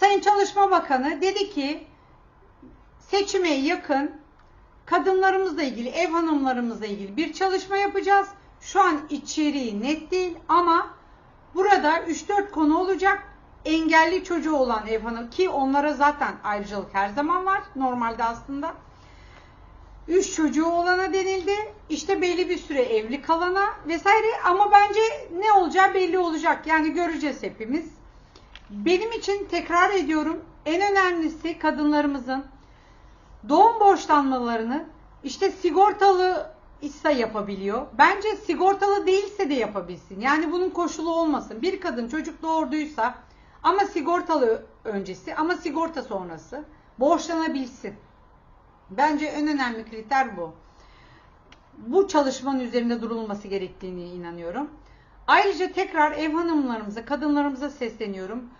Sayın Çalışma Bakanı dedi ki seçime yakın kadınlarımızla ilgili, ev hanımlarımızla ilgili bir çalışma yapacağız. Şu an içeriği net değil ama burada 3-4 konu olacak. Engelli çocuğu olan ev hanım ki onlara zaten ayrıcalık her zaman var normalde aslında. Üç çocuğu olana denildi. İşte belli bir süre evli kalana vesaire ama bence ne olacağı belli olacak. Yani göreceğiz hepimiz. Benim için tekrar ediyorum en önemlisi kadınlarımızın doğum borçlanmalarını işte sigortalı ise yapabiliyor. Bence sigortalı değilse de yapabilsin. Yani bunun koşulu olmasın. Bir kadın çocuk doğurduysa ama sigortalı öncesi ama sigorta sonrası borçlanabilsin. Bence en önemli kriter bu. Bu çalışmanın üzerinde durulması gerektiğini inanıyorum. Ayrıca tekrar ev hanımlarımıza, kadınlarımıza sesleniyorum.